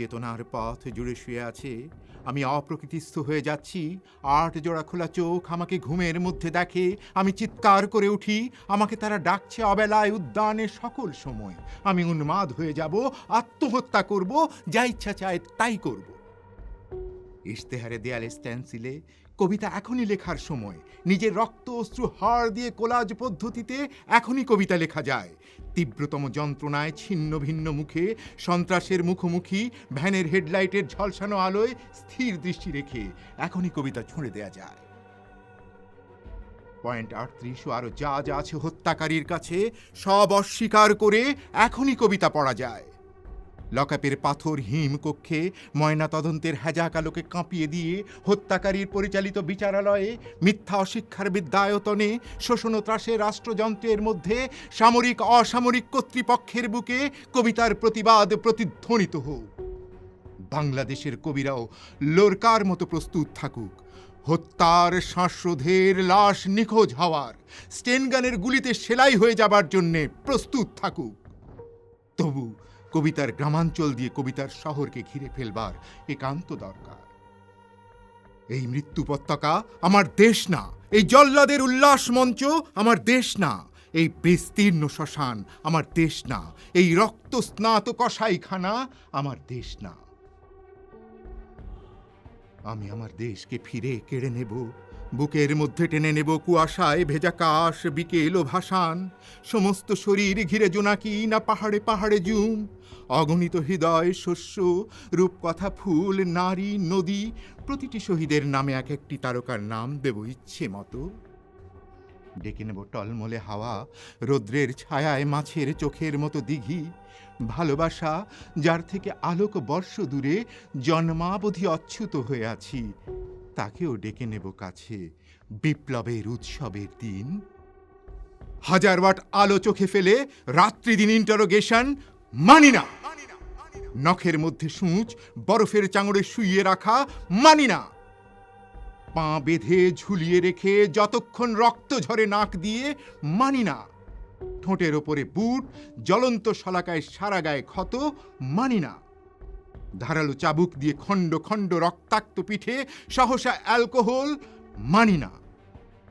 চেতনার পথ জুড়ে শুয়ে আছে। আমি অপ্রকৃতিস্থ হয়ে যাচ্ছি। আট জোড়া খোলা চোখ আমাকে ঘুমের মধ্যে দেখে। আমি চিৎকার করে উঠি। আমাকে তারা ডাকছে অবেলায় উদ্যানে সকল সময়। আমি উন্মাদ হয়ে যাব, আত্মহত্যা করব, যা ইচ্ছা চায় তাই করব। ইশতেহারে দেয়ালে স্ট্যান্সিলে কবিতা এখনই লেখার সময়। নিজের রক্ত, অশ্রু, হাড় দিয়ে কোলাজ পদ্ধতিতে এখনই কবিতা লেখা যায়। তীব্রতম যন্ত্রণায় ছিন্ন ভিন্ন মুখে সন্ত্রাসের মুখোমুখি, ভ্যানের হেডলাইটের ঝলসানো আলোয় স্থির দৃষ্টি রেখে এখনই কবিতা ছুঁড়ে দেয়া যায়। পয়েন্ট আটত্রিশ ও আরও যা যা আছে হত্যাকারীর কাছে সব অস্বীকার করে এখনই কবিতা পড়া যায়। লকআপের পাথর হিম কক্ষে ময়না তদন্তের হ্যাজাক আলোকে কাঁপিয়ে দিয়ে হত্যাকারীর পরিচালিত বিচারালয়ে মিথ্যা অশিক্ষার বিদ্যায়তনে শোষণ ত্রাসে রাষ্ট্রযন্ত্রের মধ্যে সামরিক অসামরিক কর্তৃপক্ষের বুকে কবিতার প্রতিবাদ প্রতিধ্বনিত হোক। বাংলাদেশের কবিরাও লোরকার মতো প্রস্তুত থাকুক। হত্যার শ্বাসরোধের লাশ নিখোঁজ হওয়ার, স্টেনগানের গুলিতে সেলাই হয়ে যাবার জন্যে প্রস্তুত থাকুক। তবু কবিতার গ্রামাঞ্চল দিয়ে কবিতার শহরকে ঘিরে ফেলবার একান্ত দরকার। এই মৃত্যু আমার দেশ না, এই জল্লাদের উল্লাস মঞ্চ আমার দেশ না, এই বিস্তীর্ণ শ্মশান আমার দেশ না, এই রক্ত স্নাত কসাইখানা আমার দেশ না। আমি আমার দেশকে ফিরে কেড়ে নেব। বুকের মধ্যে টেনে নেব কুয়াশায় ভেজা কাশ, বিকেল ও ভাসান। সমস্ত শরীর ঘিরে জোনাকি, না পাহাড়ে পাহাড়ে জুম। অগণিত হৃদয়, শস্য, রূপকথা, ফুল, নারী, নদী, প্রতিটি শহীদের নামে এক একটি তারকার নাম দেব ইচ্ছে মতো। ডেকে নেব টলমলে হাওয়া, রৌদ্রের ছায়ায় মাছের চোখের মতো দিঘি। ভালোবাসা, যার থেকে আলোক বর্ষ দূরে, জন্মাবধি অচ্যুত হয়ে আছি। তাকেও ডেকে নেব কাছে। বিপ্লবের উৎসবের দিন। হাজার ওয়াট আলো চোখে ফেলে রাত্রি দিন ইন্টারোগেশন মানি না। নখের মধ্যে সূচ, বরফের চাঙড়ে শুইয়ে রাখা, মানি না। পা বেঁধে ঝুলিয়ে রেখে যতক্ষণ রক্ত ঝরে নাক দিয়ে, মানি না। ঠোঁটের ওপরে বুট, জ্বলন্ত শলাকায় সারা গায়ে ক্ষত, মানি না। ধারালো চাবুক দিয়ে খণ্ড খণ্ড রক্তাক্ত পিঠে সহসা অ্যালকোহল মানি না।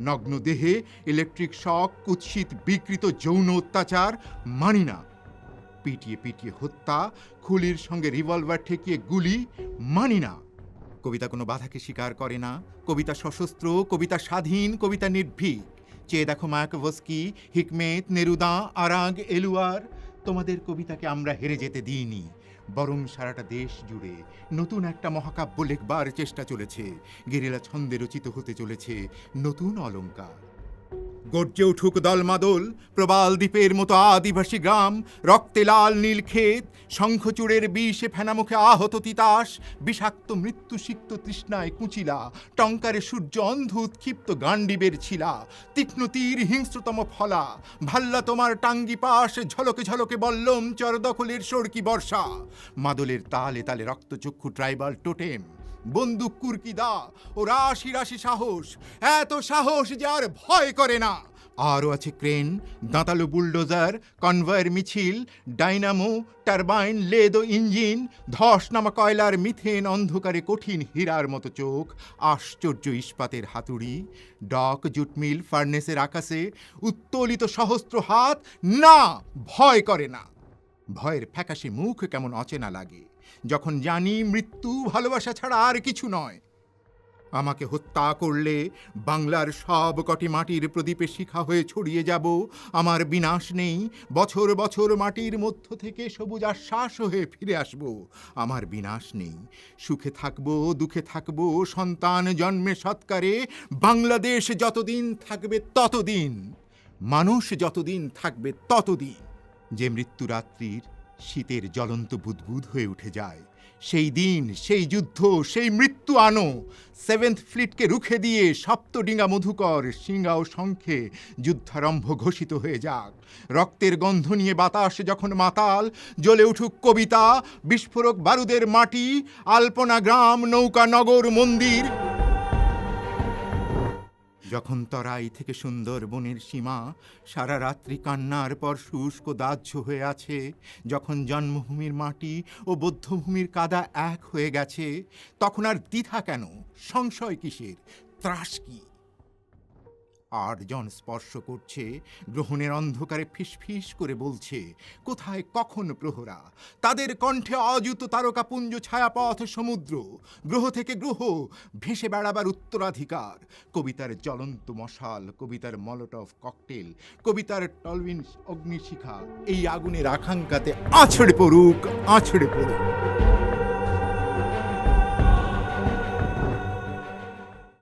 নগ্ন দেহে ইলেকট্রিক শক, কুৎসিত বিকৃত যৌন অত্যাচার মানি না। পিটিয়ে পিটিয়ে হত্যা, খুলির সঙ্গে রিভলভার ঠেকিয়ে গুলি মানি না। কবিতা কোনো বাধাকে স্বীকার করে না। কবিতা সশস্ত্র, কবিতা স্বাধীন, কবিতা নির্ভীক। চেয়ে দেখো মায়াকভস্কি হিকমেত, নেরুদা, আরাগ, এলুয়ার। তোমাদের কবিতাকে আমরা হেরে যেতে দিইনি। বরং সারাটা দেশ জুড়ে নতুন একটা মহাকাব্য লেখবার চেষ্টা চলেছে। গেরিলা ছন্দে রচিত হতে চলেছে নতুন অলঙ্কার। গর্জে উঠুক দলমাদল প্রবাল দ্বীপের মতো আদিবাসী গ্রাম, রক্তে লাল নীল ক্ষেত, শঙ্খচূড়ের বিষে ফেনামুখে আহত তিতাস, বিষাক্ত মৃত্যু সিক্ত তৃষ্ণায় কুচিলা, টঙ্কারে সূর্য অন্ধ উৎক্ষিপ্ত গান্ডিবের ছিলা, তীক্ষ্ণ তীর হিংস্রতম ফলা, ভাল্লা তোমার টাঙ্গি পাশ ঝলকে ঝলকে বল্লম চর দখলের সড়কি বর্ষা। মাদলের তালে তালে রক্তচক্ষু ট্রাইবাল টোটেম বন্দুক কুরকি দা ও রাশি রাশি সাহস। এত সাহস যে আর ভয় করে না। আরও আছে ক্রেন, দাঁতালো বুলডোজার, কনভয়ের মিছিল, ডাইনামো, টারবাইন, লেদ ও ইঞ্জিন ধস নামা কয়লার মিথেন অন্ধকারে কঠিন হীরার মতো চোখ, আশ্চর্য ইস্পাতের হাতুড়ি, ডক, জুটমিল, ফার্নেসের আকাশে উত্তোলিত সহস্র হাত না, ভয় করে না। ভয়ের ফ্যাকাশে মুখ কেমন অচেনা লাগে। যখন জানি মৃত্যু ভালোবাসা ছাড়া আর কিছু নয়। আমাকে হত্যা করলে বাংলার সব কটি মাটির প্রদীপে শিখা হয়ে ছড়িয়ে যাব। আমার বিনাশ নেই, বছর বছর মাটির মধ্য থেকে সবুজ আশ্বাস হয়ে ফিরে আসব। আমার বিনাশ নেই, সুখে থাকব, দুঃখে থাকব, সন্তান জন্মে সৎকারে, বাংলাদেশ যতদিন থাকবে ততদিন, মানুষ যতদিন থাকবে ততদিন, যে মৃত্যুরাত্রির শীতের জ্বলন্ত বুদবুদ হয়ে উঠে যায়। সেই দিন, সেই যুদ্ধ, সেই মৃত্যু আনো। সেভেন্থ ফ্লিটকে রুখে দিয়ে সপ্তডিঙ্গা মধুকর সিঙ্গা ও শঙ্খে যুদ্ধারম্ভ ঘোষিত হয়ে যাক। রক্তের গন্ধ নিয়ে বাতাস যখন মাতাল, জ্বলে উঠুক কবিতা, বিস্ফোরক বারুদের মাটি, আলপনা গ্রাম, নৌকা, নগর, মন্দির। যখন তরাই থেকে সুন্দর বনের সীমা সারা রাত্রি কান্নার পর শুষ্ক দাহ্য হয়ে আছে, যখন জন্মভূমির মাটি ও বৌদ্ধভূমির কাদা এক হয়ে গেছে, তখন আর দ্বিধা কেন? সংশয় কিসের? ত্রাস কি? আর জন স্পর্শ করছে। গ্রহণের অন্ধকারে ফিসফিস করে বলছে, কোথায় কখন প্রহরা? তাদের কণ্ঠে অযুত তারকাপুঞ্জ ছায়াপথ সমুদ্র। গ্রহ থেকে গ্রহ ভেসে বেড়াবার উত্তরাধিকার। কবিতার জ্বলন্ত মশাল, কবিতার মলটফ ককটেল, কবিতার টলবিন অগ্নিশিখা, এই আগুনের আকাঙ্ক্ষাতে আছড়ে পড়ুক আছড়ে পড়ুক।